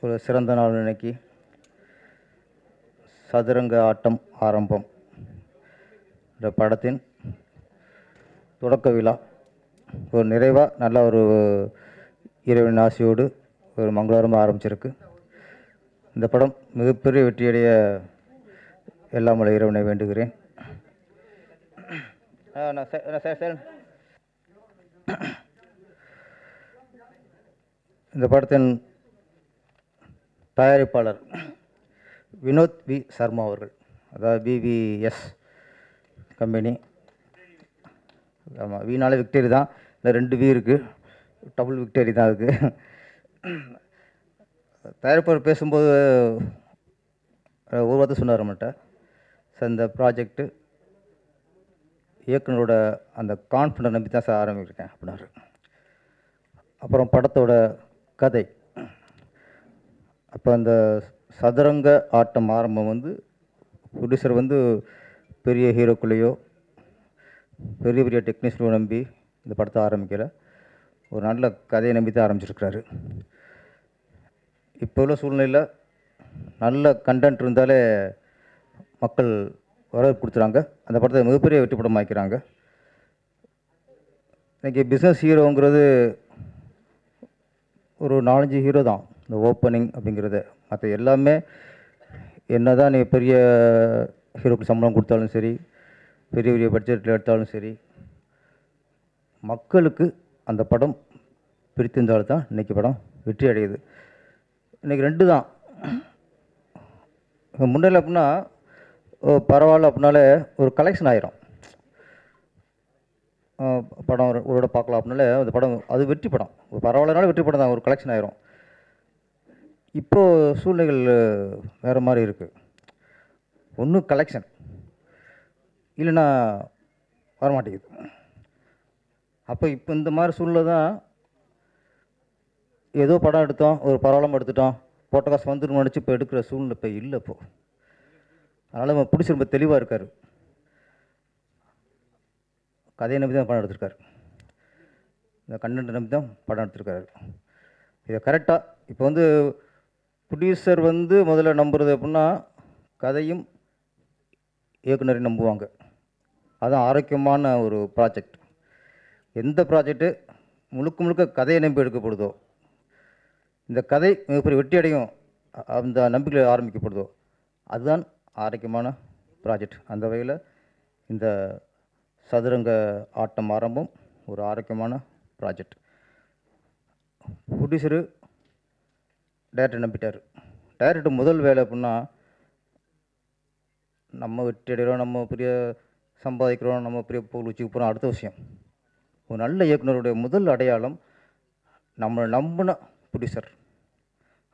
ஒரு சிறந்த நாள் இன்னைக்கு. சதுரங்க ஆட்டம் ஆரம்பம். இந்த படத்தின் தொடக்க விழா. ஒரு நிறைவாக நல்ல ஒரு இறைவன் ஆசையோடு ஒரு மங்களகரமாக ஆரம்பிச்சிருக்கு. இந்த படம் மிகப்பெரிய வெற்றியடைய எல்லாம் உள்ள இறைவனை வேண்டுகிறேன். நான் சார் நான் இந்த படத்தின் தயாரிப்பாளர் வினோத் வி சர்மா அவர்கள் அதாவது பிவிஎஸ் கம்பெனி. ஆமாம் வீணாலே விக்டரி தான். இல்லை ரெண்டு வி இருக்குது டபுள் விக்டரி தான் இருக்குது தயாரிப்பாளர் பேசும்போது ஒரு வார்த்தை சொன்னார் நம்மகிட்ட சார் இந்த ப்ராஜெக்ட்டு இயக்குனரோட அந்த கான்ஃபிடன்ட் நம்பி தான் சார் ஆரம்பிக்கிறேன் அப்படின்னாரு. அப்புறம் படத்தோட கதை. அப்போ அந்த சதுரங்க ஆட்டம் ஆரம்பம் வந்து ப்ரொடியூசர் வந்து பெரிய ஹீரோக்குள்ளேயோ பெரிய பெரிய டெக்னீஷியனோ நம்பி இந்த படத்தை ஆரம்பிக்கிற ஒரு நல்ல கதையை நம்பி தான் ஆரம்பிச்சிருக்கிறாரு. இப்போ உள்ள சூழ்நிலையில் நல்ல கண்டென்ட் இருந்தாலே மக்கள் வரவேற்பு கொடுத்துறாங்க. அந்த படத்தை மிகப்பெரிய வெற்றி படம் ஆக்கிறாங்க இன்றைக்கி பிஸ்னஸ் ஹீரோங்கிறது ஒரு நாலஞ்சு ஹீரோ தான். இந்த ஓப்பனிங் அப்படிங்கிறது. மற்ற எல்லாமே என்ன தான் நீ பெரிய ஹீரோக்கு சம்பளம் கொடுத்தாலும் சரி பெரிய பெரிய பட்ஜெட்டில் எடுத்தாலும் சரி மக்களுக்கு அந்த படம் பிடித்திருந்தால் தான் இன்றைக்கி படம் வெற்றி அடையுது. இன்றைக்கி ரெண்டு தான். முன்னில் அப்படின்னா பரவாயில்ல அப்படின்னாலே ஒரு கலெக்ஷன் ஆயிரும். படம் ஒரு பார்க்கலாம் அப்படின்னாலே அந்த படம் அது வெற்றி படம். பரவாயில்லனாலும் வெற்றி படம் தான் ஒரு கலெக்ஷன் ஆயிரும். இப்போது சூழ்நிலைகள் வேறு மாதிரி இருக்குது ஒன்று கலெக்ஷன் இல்லைன்னா வரமாட்டேங்குது. அப்போ இப்போ இந்த மாதிரி சூழ்நிலை தான் ஏதோ படம் எடுத்தோம் ஒரு பரவாயில்லாமல் எடுத்துட்டோம் போட்ட காசு வந்துடும் நினச்சி இப்போ எடுக்கிற சூழ்நிலை இப்போ இல்லை இப்போ. அதனால் நம்ம பிடிச்சி ரொம்ப தெளிவாக இருக்கார். கதையை நம்பி தான் படம் எடுத்திருக்காரு. இந்த கண்டென்ட் நம்பி தான் படம் எடுத்திருக்காரு. இதை கரெக்டாக இப்போ வந்து ப்ரொடியூசர் வந்து முதல்ல நம்புறது எப்படின்னா கதையும் இயக்குனரையும் நம்புவாங்க. அதுதான் ஆரோக்கியமான ஒரு ப்ராஜெக்ட் எந்த ப்ராஜெக்ட்டு முழுக்க முழுக்க கதையை நம்பி எடுக்கப்படுதோ இந்த கதை மிகப்பெரிய வெற்றி அடையும் அந்த நம்பிக்கையில் ஆரம்பிக்கப்படுதோ அதுதான் ஆரோக்கியமான ப்ராஜெக்ட் அந்த வகையில் இந்த சதுரங்க ஆட்டம் ஆரம்பம் ஒரு ஆரோக்கியமான ப்ராஜெக்ட் ப்ரொடியூசரு டேரக்டர் நம்பிட்டார். டேரக்டர் முதல் வேலை அப்படின்னா நம்ம வெற்றி அடைகிறோம் நம்ம பெரிய சம்பாதிக்கிறோம் நம்ம பெரிய பொருள் வச்சுக்க போகிறோம் அடுத்த விஷயம் ஒரு நல்ல இயக்குனருடைய முதல் அடையாளம் நம்மளை நம்பின ப்ரொடியூசர்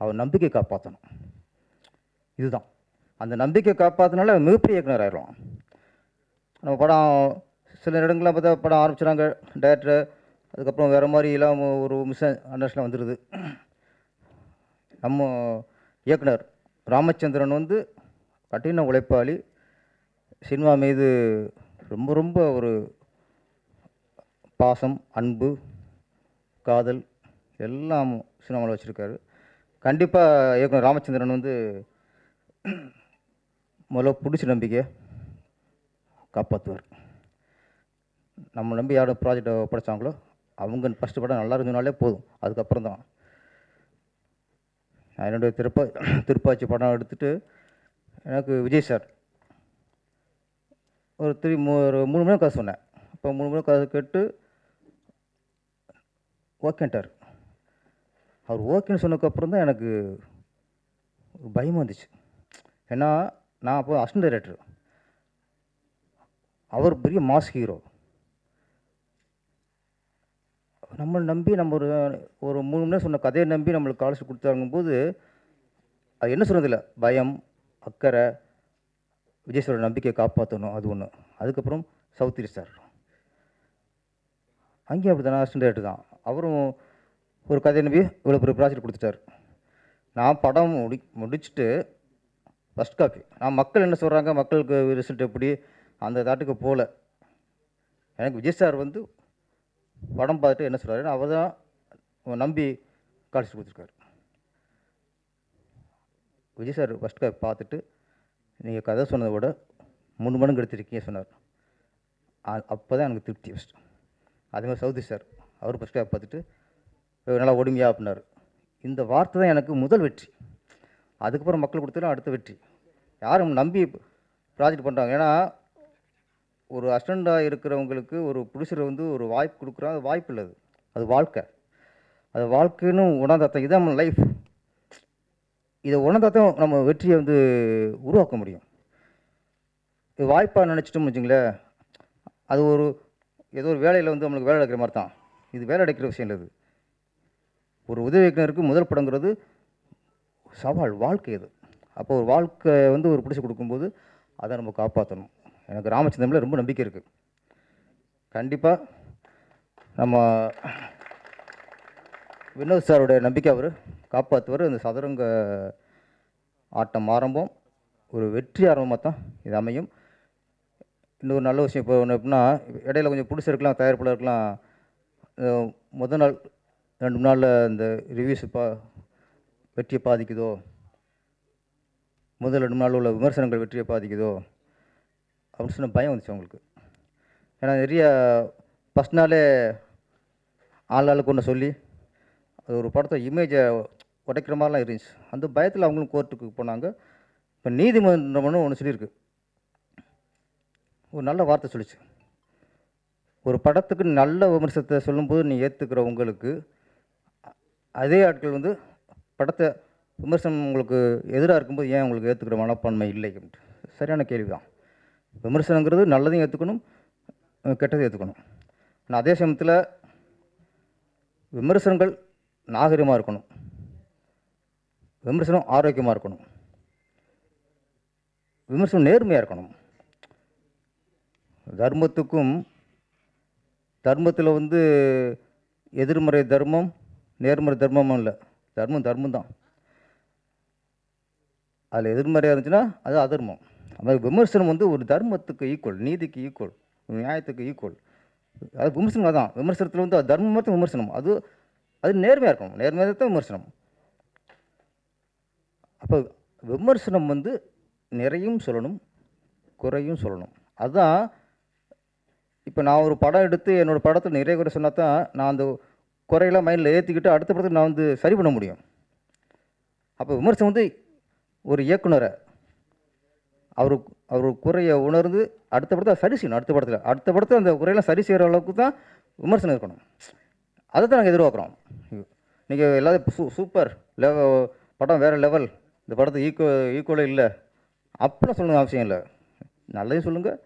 அவர் நம்பிக்கை காப்பாற்றணும் இதுதான். அந்த நம்பிக்கை காப்பாற்றினால மிகப்பெரிய இயக்குனர் ஆயிடுவான். நம்ம படம் சில இடங்கள்லாம் பார்த்தா படம் ஆரம்பிச்சுறாங்க டேரக்டர் அதுக்கப்புறம் வேறு மாதிரி இல்லாமல் ஒரு மிஸ் அண்டர்ஸ்டாண்ட் வந்துடுது நம்ம இயக்குனர் ராமச்சந்திரன் வந்து கடின உழைப்பாளி. சினிமா மீது ரொம்ப ரொம்ப ஒரு பாசம் அன்பு காதல் எல்லாம் சினிமாவில் வச்சுருக்காரு. கண்டிப்பாக இயக்குனர் ராமச்சந்திரன் வந்து முதல்ல பிடிச்ச நம்பிக்கையை காப்பாற்றுவார் நம்ம நம்பி யாரும் ப்ராஜெக்டை படைத்தாங்களோ அவங்க ஃபஸ்ட்டு படம் நல்லா இருந்ததுனாலே போதும். அதுக்கப்புறம் தான் என்னுடைய திருப்பா திருப்பாச்சி படம் எடுத்துட்டு எனக்கு விஜய் சார். ஒரு த்ரீ மூ ஒரு மூணு மணி நேரம் சொன்னேன். அப்போ மூணு மணி காசு கேட்டு ஓகேன்ட்டார் அவர் ஓகேன்னு சொன்னதுக்கப்புறம் தான் எனக்கு ஒரு பயமாக இருந்துச்சு ஏன்னா நான் அப்போ அசிஸ்டன்ட் டைரக்டர் அவர் பெரிய மாஸ் ஹீரோ நம்மளை நம்பி நம்ம ஒரு ஒரு மூணு மணி நேரம் சொன்ன கதையை நம்பி நம்மளுக்கு காலேஜ் கொடுத்தாங்கும்போது அது என்ன சொல்கிறதில்ல பயம் அக்கறை விஜய் நம்பிக்கையை காப்பாற்றணும் அது ஒன்று அதுக்கப்புறம் சௌத்ரி சார் அங்கேயும் அப்படி தானே அசிஸ்டன்ட் தான். அவரும் ஒரு கதையை நம்பி இவ்வளோ பெரிய ப்ராஜெக்ட் கொடுத்துட்டார். நான் படம் முடி முடிச்சுட்டு ஃபஸ்ட் காப்பி நான் மக்கள் என்ன சொல்கிறாங்க மக்களுக்கு ரிசல்ட் எப்படி? அந்த தாட்டுக்கு போகல. எனக்கு விஜய் சார் வந்து படம் பார்த்துட்டு என்ன சொல்கிறாரு அவர் தான் நம்பி காலேஜ் கொடுத்துருக்காரு. விஜய் சார் ஃபஸ்ட் காப்பி பார்த்துட்டு நீங்கள் கதை சொன்னதை விட மூணு மடங்கு எடுத்துருக்கீங்க சொன்னார். அப்போ தான் எனக்கு திருப்தி ஃபஸ்ட்டு அதேமாதிரி சௌதி சார் அவர் ஃபஸ்ட் காப்பி பார்த்துட்டு நல்லா ஒடுமையாக அப்படின்னாரு. இந்த வார்த்தை தான் எனக்கு முதல் வெற்றி. அதுக்கப்புறம் மக்கள் கொடுத்ததும் அடுத்த வெற்றி. யாரும் நம்பி ப்ராஜெக்ட் பண்ணுறாங்க ஏன்னா ஒரு அஸ்டண்டாக இருக்கிறவங்களுக்கு ஒரு புருஷரை வந்து ஒரு வாய்ப்பு கொடுக்குறான் அது வாய்ப்பு இல்லை அது. அது வாழ்க்கை. அது வாழ்க்கைன்னு உணர்ந்தாத்தான் இதான் நம்ம லைஃப் இதை உணர்ந்தாத்தான் நம்ம வெற்றியை வந்து உருவாக்க முடியும். இது வாய்ப்பாக நினச்சிட்டோம்னு வச்சுங்களேன். அது ஒரு ஏதோ ஒரு வேலையில் வந்து நம்மளுக்கு வேலை எடுக்கிற மாதிரி தான் இது வேலை எடுக்கிற விஷயம் இல்லை இது ஒரு உதவி இயக்குனருக்கு முதல் படங்கிறது சவால் வாழ்க்கை இது அப்போ ஒரு வாழ்க்கை வந்து ஒரு பிடிச்சி கொடுக்கும்போது அதை நம்ம காப்பாற்றணும் எனக்கு ராமச்சந்திரமில் ரொம்ப நம்பிக்கை இருக்குது கண்டிப்பாக நம்ம வினோத் சாருடைய நம்பிக்கை அவர் காப்பாற்றுவார் அந்த சதுரங்க ஆட்டம் ஆரம்பம் ஒரு வெற்றி ஆரம்பமாக தான் இது அமையும். இன்னொரு நல்ல விஷயம் இப்போ ஒன்று எப்படின்னா இடையில கொஞ்சம் பிடிச்சிருக்கலாம் தயாரிப்பில் இருக்கலாம். முத நாள் ரெண்டு மூணு நாளில் இந்த ரிவ்யூஸ் பா வெற்றியை பாதிக்குதோ? முதல் ரெண்டு நாளில் நாள் உள்ள விமர்சனங்கள் வெற்றியை பாதிக்குதோ? அப்படின்னு சொன்ன பயம் வந்துச்சு அவங்களுக்கு. ஏன்னா நிறைய ஃபஸ்ட் நாளே ஆள் ஆளுக்கு ஒன்று சொல்லி அது ஒரு படத்தை இமேஜை உடைக்கிற மாதிரிலாம் இருந்துச்சு. அந்த பயத்தில் அவங்களும் கோர்ட்டுக்கு போனாங்க. இப்போ நீதிமன்றம்னு ஒன்று சொல்லியிருக்கு. ஒரு நல்ல வார்த்தை சொல்லிச்சு. ஒரு படத்துக்கு நல்ல விமர்சனத்தை சொல்லும்போது நீ ஏற்றுக்கிற உங்களுக்கு அதே ஆட்கள் வந்து படத்தை விமர்சனம் உங்களுக்கு எதிராக இருக்கும்போது ஏன் உங்களுக்கு ஏற்றுக்கிற மனப்பான்மை இல்லை அப்படின்ட்டு. சரியான கேள்வி தான் விமர்சனங்கிறது நல்லதையும் ஏற்றுக்கணும் கெட்டதையும் ஏற்றுக்கணும் ஆனால் அதே சமயத்தில் விமர்சனங்கள் நாகரிகமாக இருக்கணும். விமர்சனம் ஆரோக்கியமாக இருக்கணும். விமர்சனம் நேர்மையாக இருக்கணும். தர்மத்துக்கும் தர்மத்தில் வந்து எதிர்மறை தர்மம் நேர்மறை தர்மமும் இல்லை. தர்மம் தர்மம் தான் அதில் எதிர்மறையாக இருந்துச்சுன்னா அது அதர்மம். அது விமர்சனம் வந்து ஒரு தர்மத்துக்கு ஈக்குவல் நீதிக்கு ஈக்குவல் நியாயத்துக்கு ஈக்குவல் அது விமர்சனம் அதான். விமர்சனத்தில் வந்து தர்மம் மட்டும் விமர்சனம். அது அது நேர்மையாக இருக்கணும். நேர்மையாக தான் விமர்சனம். அப்போ விமர்சனம் வந்து நிறையும் சொல்லணும் குறையும் சொல்லணும். அதுதான் இப்போ நான் ஒரு படம் எடுத்து என்னோடய படத்தில் நிறைய குறை சொன்னால் தான் நான் அந்த குறையெல்லாம் மைண்டில் ஏற்றிக்கிட்டு அடுத்த படத்துக்கு நான் வந்து சரி பண்ண முடியும். அப்போ விமர்சனம் வந்து ஒரு இயக்குனரை அவர் அவர் குறையை உணர்ந்து அடுத்த படத்தை சரி செய்யணும் அடுத்த படத்தில். அடுத்த படத்தில் அந்த குறையெல்லாம் சரி செய்கிற அளவுக்கு தான் விமர்சனம் இருக்கணும். அதை தான் நாங்கள் எதிர்பார்க்குறோம். நீங்கள் எல்லாத்தையும் சூ சூப்பர் லெவ படம் வேறு லெவல் இந்த படத்தை ஈக்குவ ஈக்குவலே இல்லை. அப்படிலாம் சொல்லணும் அவசியம் இல்லை. நல்லதையும் சொல்லுங்கள்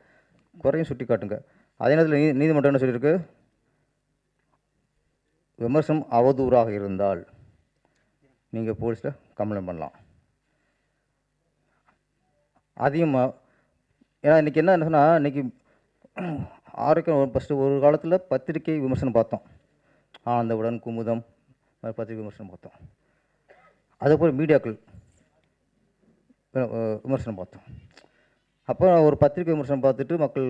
குறையும் சுட்டி காட்டுங்க. அதே நேரத்தில் நீ நீதிமன்றம் என்ன சொல்லியிருக்கு? விமர்சனம் அவதூறாக இருந்தால் நீங்கள் போலீஸில் கம்ப்ளைண்ட் பண்ணலாம். அதிகமாக ஏன்னா இன்றைக்கி என்ன சொன்னால் இன்றைக்கி ஆரோக்கியம் ஃபஸ்ட்டு ஒரு காலத்தில் பத்திரிக்கை விமர்சனம் பார்த்தோம். ஆனந்தவுடன் குமுதம் பத்திரிக்கை விமர்சனம் பார்த்தோம். அதுபோல் மீடியாக்கள் விமர்சனம் பார்த்தோம். அப்போ ஒரு பத்திரிக்கை விமர்சனம் பார்த்துட்டு மக்கள்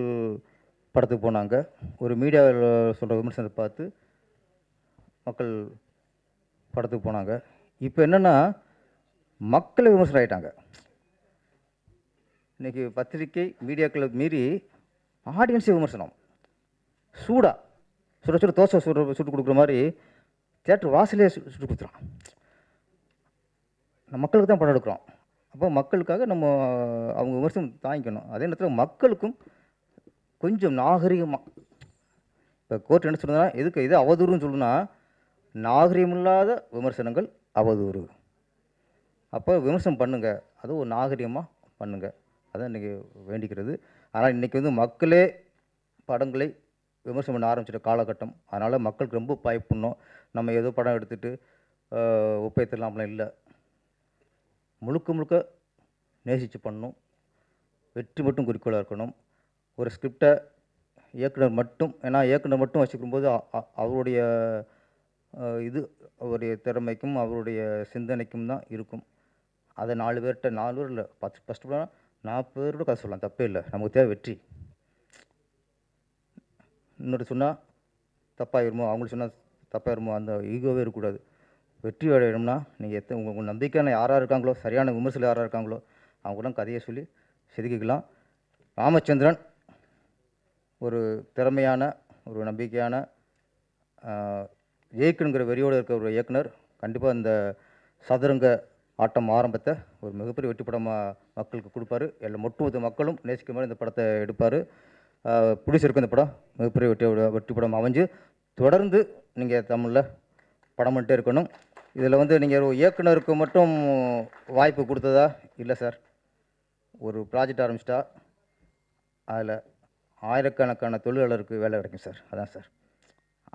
படத்துக்கு போனாங்க. ஒரு மீடியாவில் சொல்கிற விமர்சனத்தை பார்த்து மக்கள் படத்துக்கு போனாங்க. இப்போ என்னென்னா மக்களை விமர்சனம் ஆகிட்டாங்க இன்றைக்கி பத்திரிக்கை மீடியாக்களை மீறி ஆடியன்ஸே விமர்சனம். சூடாக சுட சுட தோசை சுட சுட்டு கொடுக்குற மாதிரி தேட்டர் வாசலே சு சுட்டு கொடுத்துறான் நம்ம மக்களுக்கு தான் படம் எடுக்கிறோம். அப்போ மக்களுக்காக நம்ம அவங்க விமர்சனம் தாங்கிக்கணும். அதே நேரத்தில் மக்களுக்கும் கொஞ்சம் நாகரிகமாக இப்போ கோர்ட் என்ன சொல்லுதுன்னா எதுக்கு இது அவதூறுன்னு சொல்லுன்னா நாகரிகமில்லாத விமர்சனங்கள் அவதூறு. அப்போ விமர்சனம் பண்ணுங்கள் அது ஒரு நாகரிகமாக பண்ணுங்கள் அதான் இன்றைக்கி வேண்டிக்கிறது. ஆனால் இன்றைக்கி வந்து மக்களே படங்களை விமர்சனம் பண்ண ஆரம்பிச்சிட்ட காலகட்டம். அதனால் மக்களுக்கு ரொம்ப பயப்படணும் நம்ம ஏதோ படம் எடுத்துகிட்டு ஒப்பேத்தலாம்லாம் இல்லை. முழுக்க முழுக்க நேசித்து பண்ணணும். வெற்றி மட்டும் குறிக்கோளாக இருக்கணும். ஒரு ஸ்கிரிப்டை இயக்குனர் மட்டும் ஏன்னா இயக்குனர் மட்டும் வச்சுக்கும்போது அவருடைய இது அவருடைய திறமைக்கும் அவருடைய சிந்தனைக்கும் தான் இருக்கும். அதை நாலு பேர்கிட்ட நாலு பேர் இல்லை பத்து ஃபஸ்ட்டு நாற்பது நாற்பது கூட கதை சொல்லலாம். தப்பே இல்லை. நமக்கு தேவை வெற்றி. இன்னொரு சொன்னால் தப்பாக வருமோ அவங்களுக்கு சொன்னால் தப்பாயிருமோ? அந்த ஈகோவே இருக்கக்கூடாது. வெற்றி அடையணும்னா நீங்கள் எத்தனை உங்கள் உங்கள் நம்பிக்கையான யாராக இருக்காங்களோ சரியான விமர்சனம் யாராக இருக்காங்களோ அவங்களாம் கதையை சொல்லி செதுக்கிக்கலாம். ராமச்சந்திரன் ஒரு திறமையான ஒரு நம்பிக்கையான ஆஹ், ஜெயிக்கணுங்கிற வெறியோடு இருக்கிற ஒரு இயக்குனர். கண்டிப்பாக இந்த சதுரங்க ஆட்டம் ஆரம்பத்தை ஒரு மிகப்பெரிய வெற்றிப்படமாக மக்களுக்கு கொடுப்பாரு. எல்லா ஒட்டுமொத்த மக்களும் நேசிக்க மாதிரி இந்த படத்தை எடுப்பார். பிடிச்சிருக்கு இந்த படம் மிகப்பெரிய வெற்றி வெற்றி படம் அமைஞ்சு தொடர்ந்து நீங்கள் தமிழில் படம் பண்ணிட்டே இருக்கணும். இதில் வந்து நீங்கள் ஒரு இயக்குனருக்கு மட்டும் வாய்ப்பு கொடுத்ததா? இல்லை சார். ஒரு ப்ராஜெக்ட் ஆரம்பிச்சிட்டா அதில் ஆயிரக்கணக்கான தொழிலாளருக்கு வேலை கிடைக்கும் சார். அதான் சார்.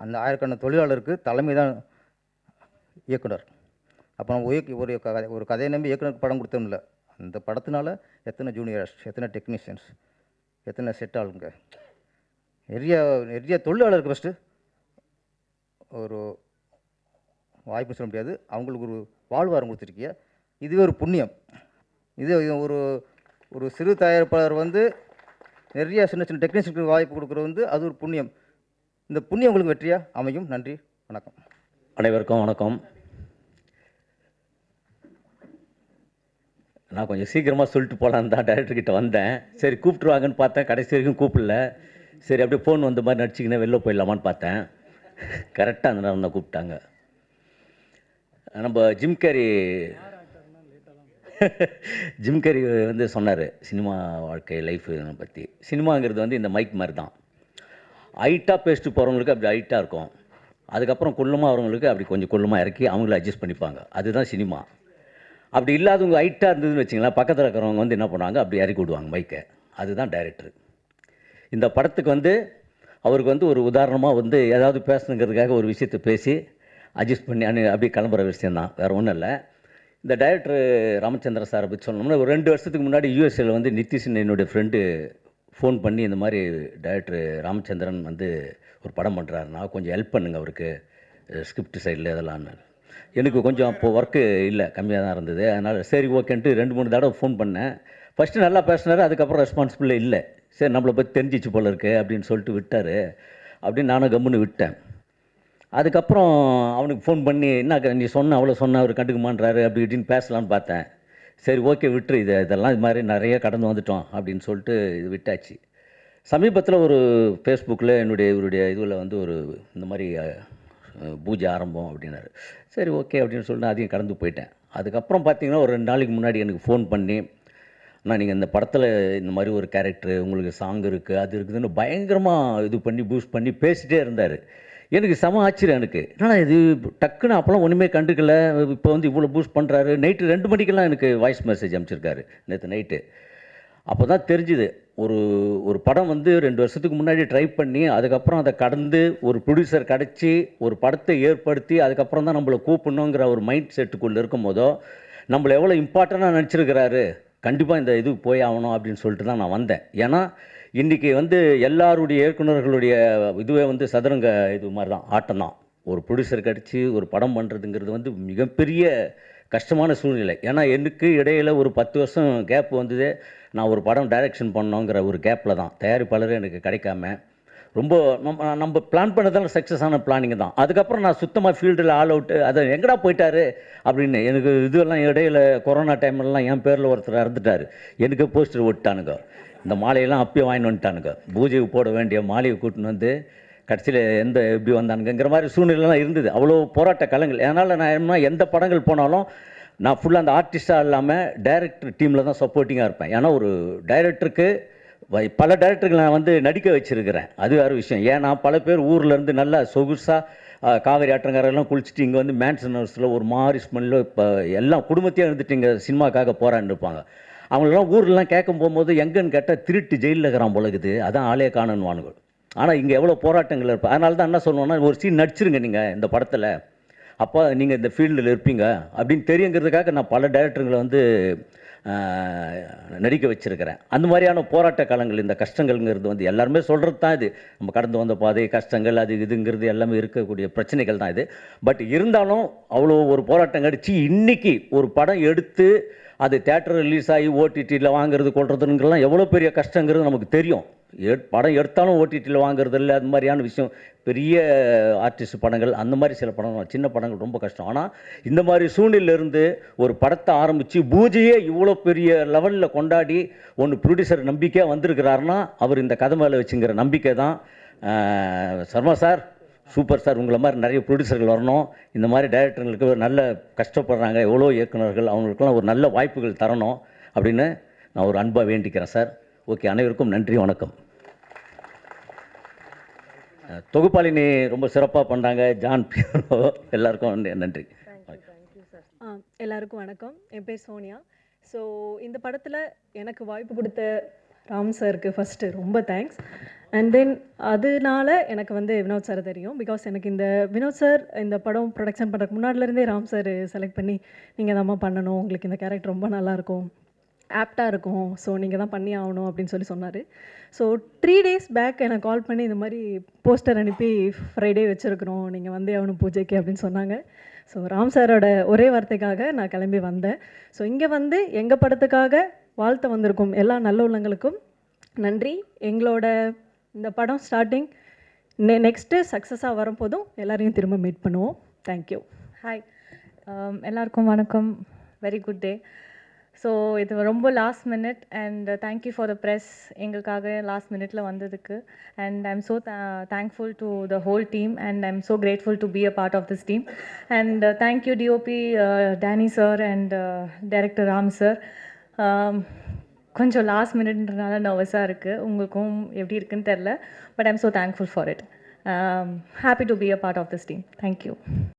அந்த ஆயிரக்கணக்கான தொழிலாளருக்கு தலைமை தான் இயக்குனர். அப்போ நம்ம இயக்கி ஒரு கதை ஒரு கதையை நம்பி இயக்குனருக்கு படம் கொடுத்தோம்ல. அந்த படத்தினால எத்தனை ஜூனியர்ஸ் எத்தனை டெக்னீஷியன்ஸ் எத்தனை செட் ஆளுங்க? நிறைய நிறைய தொழிலாளருக்கு ஃபஸ்ட்டு ஒரு வாய்ப்பு சொல்ல முடியாது. அவங்களுக்கு ஒரு வாழ்வாரம் கொடுத்துருக்கிய. இதுவே ஒரு புண்ணியம். இது ஒரு ஒரு சிறு தயாரிப்பாளர் வந்து நிறைய சின்ன சின்ன டெக்னீஷியனுக்கு வாய்ப்பு கொடுக்குறது வந்து அது ஒரு புண்ணியம். இந்த புண்ணியம் உங்களுக்கு வெற்றியாக அமையும். நன்றி. வணக்கம். அனைவருக்கும் வணக்கம். நான் கொஞ்சம் சீக்கிரமாக சொல்லிட்டு போகலான்னு தான் டேரக்டர்கிட்ட வந்தேன். சரி கூப்பிட்டுருவாங்கன்னு பார்த்தேன். கடைசி வரைக்கும் கூப்பிடல. சரி அப்படியே ஃபோன் வந்த மாதிரி நடிச்சிக்கினே வெளில போயிடலாமான்னு பார்த்தேன். கரெக்டாக அந்த நேரம் தான் கூப்பிட்டாங்க. நம்ம ஜிம் கேரி ஜிம் கேரி வந்து சொன்னார் சினிமா வாழ்க்கை லைஃப் பற்றி சினிமாங்கிறது வந்து இந்த மைக் மாதிரி தான். ஹைட்டாக பேசிட்டு போகிறவங்களுக்கு அப்படி ஹைட்டாக இருக்கும். அதுக்கப்புறம் குள்ளமாக வரவங்களுக்கு அப்படி கொஞ்சம் குள்ளமாக இறக்கி அவங்கள அட்ஜஸ்ட் பண்ணிப்பாங்க. அதுதான் சினிமா. அப்படி இல்லாதவங்க ஹைட்டாக இருந்ததுன்னு வச்சிங்களேன் பக்கத்தில் இருக்கிறவங்க வந்து என்ன பண்ணுவாங்க? அப்படி இறக்கி விடுவாங்க மைக்கை அதுதான் டைரக்டர் இந்த படத்துக்கு வந்து அவருக்கு வந்து ஒரு உதாரணமாக வந்து ஏதாவது பேசணுங்கிறதுக்காக ஒரு விஷயத்தை பேசி அட்ஜஸ்ட் பண்ணி அனு அப்படி கிளம்புற விஷயந்தான் வேறு ஒன்றும் இல்லை. இந்த டைரக்டர் ராமச்சந்திர சாரை பற்றி சொல்லணும்னா ஒரு ரெண்டு வருஷத்துக்கு முன்னாடி யூஎஸ்ஏல வந்து நிதிஷன் என்னுடைய ஃப்ரெண்டு ஃபோன் பண்ணி இந்த மாதிரி டைரக்டர் ராமச்சந்திரன் வந்து ஒரு படம் பண்ணுறாருனா கொஞ்சம் ஹெல்ப் பண்ணுங்க அவருக்கு ஸ்கிரிப்ட் சைடில் இதெல்லாம்னு எனக்கு கொஞ்சம் அப்போது ஒர்க்கு இல்லை கம்மியாக தான் இருந்தது. அதனால் சரி ஓகேன்ட்டு ரெண்டு மூணு தடவை ஃபோன் பண்ணேன். ஃபஸ்ட்டு நல்லா பேசினார் அதுக்கப்புறம் ரெஸ்பான்சிபிள் இல்லை. சரி நம்மளை பற்றி தெரிஞ்சிச்சு போல இருக்கு அப்படின்னு சொல்லிட்டு விட்டார். அப்படின்னு நானும் கம்முன்னு விட்டேன். அதுக்கப்புறம் அவனுக்கு ஃபோன் பண்ணி என்ன நீ சொன்ன அவ்வளோ சொன்ன அவர் கண்டுக்குமான்றாரு அப்படி இப்படின்னு பேசலான்னு பார்த்தேன். சரி ஓகே விட்டுரு இது இதெல்லாம் இது மாதிரி நிறைய கடந்து வந்துட்டோம் அப்படின்னு சொல்லிட்டு இது விட்டாச்சு. சமீபத்தில் ஒரு ஃபேஸ்புக்கில் என்னுடைய இவருடைய இதில் வந்து ஒரு இந்த மாதிரி பூஜை ஆரம்பம் அப்படின்னாரு. சரி ஓகே அப்படின்னு சொல்லிட்டு அதையும் கடந்து போயிட்டேன். அதுக்கப்புறம் பார்த்தீங்கன்னா ஒரு ரெண்டு நாளைக்கு முன்னாடி எனக்கு ஃபோன் பண்ணி அண்ணா நீங்கள் இந்த படத்தில் இந்த மாதிரி ஒரு கேரக்டர் உங்களுக்கு சாங் இருக்குது அது இருக்குதுன்னு பயங்கரமாக இது பண்ணி பூஸ்ட் பண்ணி பேசிகிட்டே இருந்தார். எனக்கு செம ஆச்சரியம் எனக்கு. என்னடா இது? டக்குன்னு அப்போலாம் ஒன்றுமே கண்டுக்கல. இப்போ வந்து இவ்வளோ பூஸ்ட் பண்ணுறாரு நைட்டு ரெண்டு மணிக்கெல்லாம் எனக்கு வாய்ஸ் மெசேஜ் அனுப்பிச்சிருக்காரு. நேற்று நைட்டு அப்போ தான் தெரிஞ்சுது. ஒரு ஒரு படம் வந்து ரெண்டு வருஷத்துக்கு முன்னாடி ட்ரை பண்ணி அதுக்கப்புறம் அதை கடந்து ஒரு ப்ரொடியூசர் கிடச்சி ஒரு படத்தை ஏற்படுத்தி அதுக்கப்புறம் தான் நம்மளை கூப்பிடணுங்கிற ஒரு மைண்ட் செட்டுக்குள்ளே இருக்கும் போதோ நம்மளை எவ்வளோ இம்பார்ட்டண்ட்டாக நினச்சிருக்கிறாரு கண்டிப்பாக இந்த இதுக்கு போய் ஆகணும் அப்படின்னு சொல்லிட்டு தான் நான் வந்தேன். ஏன்னா இன்றைக்கி வந்து எல்லாருடைய இயக்குனர்களுடைய இதுவே வந்து சதுரங்க இது மாதிரி தான் ஆட்டம் தான். ஒரு ப்ரொடியூசர் கிடச்சி ஒரு படம் பண்ணுறதுங்கிறது வந்து மிகப்பெரிய கஷ்டமான சூழ்நிலை. ஏன்னா எனக்கு இடையில ஒரு பத்து வருஷம் கேப் வந்தது. நான் ஒரு படம் டைரக்ஷன் பண்ணோங்கிற ஒரு கேப்பில் தான். தயாரிப்பாளரே எனக்கு கிடைக்காம ரொம்ப நம்ம நம்ம பிளான் பண்ணதெல்லாம் சக்ஸஸ் ஆன பிளானிங் தான். அதுக்கப்புறம் நான் சுத்தமாக ஃபீல்டில் ஆல் அவுட்டு அதை எங்கடா போயிட்டாரு அப்படின்னு எனக்கு இதெல்லாம் இடையில கொரோனா டைம்லலாம் என் பேரில் ஒருத்தர் இறந்துட்டார் எனக்கு போஸ்டர் ஒட்டானுங்க. இந்த மாலையெல்லாம் அப்பயே வாங்கிட்டு வந்துட்டானுங்க. பூஜைக்கு போட வேண்டிய மாலையை கூட்டின்னு வந்து கடைசியில் எந்த எப்படி வந்தானுங்கிற மாதிரி சூழ்நிலைலாம் இருந்தது. அவ்வளோ போராட்ட கலங்கள். அதனால் நான் என்ன எந்த படங்கள் போனாலும் நான் ஃபுல்லாக அந்த ஆர்டிஸ்டாக இல்லாமல் டைரக்டர் டீமில் தான் சப்போர்ட்டிங்காக இருப்பேன். ஏன்னா ஒரு டைரக்டருக்கு பல டைரக்டர்கள் நான் வந்து நடிக்க வச்சுருக்கிறேன். அது வேறு விஷயம். ஏன்னா பல பேர் ஊர்லேருந்து நல்லா சொகுசாக காவேரி ஆற்றங்கரெல்லாம் குளிச்சுட்டு இங்கே வந்து மேன்சன் ஹவுஸில் ஒரு மாதிரி ஸ்மெல்லில் இப்போ எல்லாம் குடும்பத்தையும் இருந்துட்டு இங்கே சினிமாக்காக போகிறான்னு இருப்பாங்க. அவங்களெல்லாம் ஊர்லலாம் கேட்கும் போகும்போது எங்கன்னு கேட்டால் திருட்டு ஜெயிலில் இருக்கிறான் பொழுகுது அதான் ஆலய காணன் வானுகள் ஆனால் இங்கே எவ்வளோ போராட்டங்கள் இருப்பா அதனால தான் என்ன சொல்லுவோன்னா ஒரு சீன் நடிச்சிருங்க நீங்கள் இந்த படத்தில். அப்போ நீங்கள் இந்த ஃபீல்டில் இருப்பீங்க அப்படின்னு தெரியுங்கிறதுக்காக நான் பல டைரக்டருங்களை வந்து நடிக்க வச்சிருக்கிறேன். அந்த மாதிரியான போராட்ட காலங்கள் இந்த கஷ்டங்கள்ங்கிறது வந்து எல்லாருமே சொல்கிறது தான் இது. நம்ம கடந்து வந்த பாதை கஷ்டங்கள் அது இதுங்கிறது எல்லாமே இருக்கக்கூடிய பிரச்சனைகள் தான் இது. பட் இருந்தாலும் அவ்வளோ ஒரு போராட்டம் கடிச்சு இன்றைக்கி ஒரு படம் எடுத்து அது தேட்டர் ரிலீஸ் ஆகி ஓடிடியில் வாங்குறது கொள்றதுங்கெல்லாம் எவ்வளோ பெரிய கஷ்டங்கிறது நமக்கு தெரியும். எட் படம் எடுத்தாலும் ஓடிடியில் வாங்குறது இல்லை அது மாதிரியான விஷயம் பெரிய ஆர்டிஸ்ட் படங்கள் அந்த மாதிரி சில படங்கள் சின்ன படங்கள் ரொம்ப கஷ்டம். ஆனால் இந்த மாதிரி சூழ்நிலையிலேருந்து ஒரு படத்தை ஆரம்பித்து பூஜையே இவ்வளோ பெரிய லெவலில் கொண்டாடி ஒன்று ப்ரொடியூசர் நம்பிக்கையாக வந்திருக்கிறாருன்னா அவர் இந்த கதை மேலே வச்சுங்கிற நம்பிக்கை தான். சர்மா சார் சூப்பர் சார் உங்களை மாதிரி நிறைய ப்ரொடியூசர்கள் வரணும். இந்த மாதிரி டைரக்டர்களுக்கு நல்ல கஷ்டப்படுறாங்க எவ்வளோ இயக்குநர்கள் அவங்களுக்குலாம் ஒரு நல்ல வாய்ப்புகள் தரணும் அப்படின்னு நான் ஒரு அன்பாக வேண்டிக்கிறேன் சார். ஓகே அனைவருக்கும் நன்றி வணக்கம். தொகுப்பாளினி ரொம்ப சிறப்பாக பண்ணுறாங்க ஜான் பியரோ எல்லாருக்கும் நன்றி. ஆ, எல்லாருக்கும் வணக்கம். என் பேர் சோனியா. ஸோ இந்த படத்தில் எனக்கு வாய்ப்பு கொடுத்த ராம் சாருக்கு ஃபஸ்ட்டு ரொம்ப தேங்க்ஸ் அண்ட் தென் அதனால எனக்கு வந்து வினோத் சார் தெரியும். பிகாஸ் எனக்கு இந்த வினோத் சார் இந்த படம் ப்ரொடக்ஷன் பண்ணுறதுக்கு முன்னாடிலேருந்தே ராம் சார் செலக்ட் பண்ணி நீங்கள் தாம்மா பண்ணணும். உங்களுக்கு இந்த கேரக்டர் ரொம்ப நல்லாயிருக்கும் ஆப்டாக இருக்கும். ஸோ நீங்கள் தான் பண்ணி ஆகணும் அப்படின்னு சொல்லி சொன்னார். ஸோ த்ரீ டேஸ் பேக் எனக்கு கால் பண்ணி இந்த மாதிரி போஸ்டர் அனுப்பி ஃப்ரைடே வச்சுருக்குறோம். நீங்கள் வந்தே ஆகணும் பூஜைக்கு அப்படின்னு சொன்னாங்க. ஸோ ராம் சாரோட ஒரே வார்த்தைக்காக நான் கிளம்பி வந்தேன். ஸோ இங்கே வந்து எங்கள் படத்துக்காக வாழ்த்த வந்திருக்கும் எல்லா நல்ல உள்ளங்களுக்கும் நன்றி. எங்களோட இந்த படம் ஸ்டார்டிங் நெ நெக்ஸ்ட்டு சக்ஸஸாக வரும்போதும் எல்லாரையும் திரும்ப மீட் பண்ணுவோம். தேங்க்யூ ஹாய் um, எல்லாருக்கும் வணக்கம். வெரி குட் டே ஸோ இது ரொம்ப last minute and thank you for the press எங்களுக்காக லாஸ்ட் மினிட்ல வந்ததுக்கு. And I'm so thankful to the whole team and I'm so grateful to be a part of this team and thank you DOP Danny sir and director Ram sir கொஞ்சம் last மினிட்ன்றனால நர்வஸாக இருக்குது உங்களுக்கும் எப்படி இருக்குன்னு தெரில but I'm so thankful for it happy to be a part of this team thank you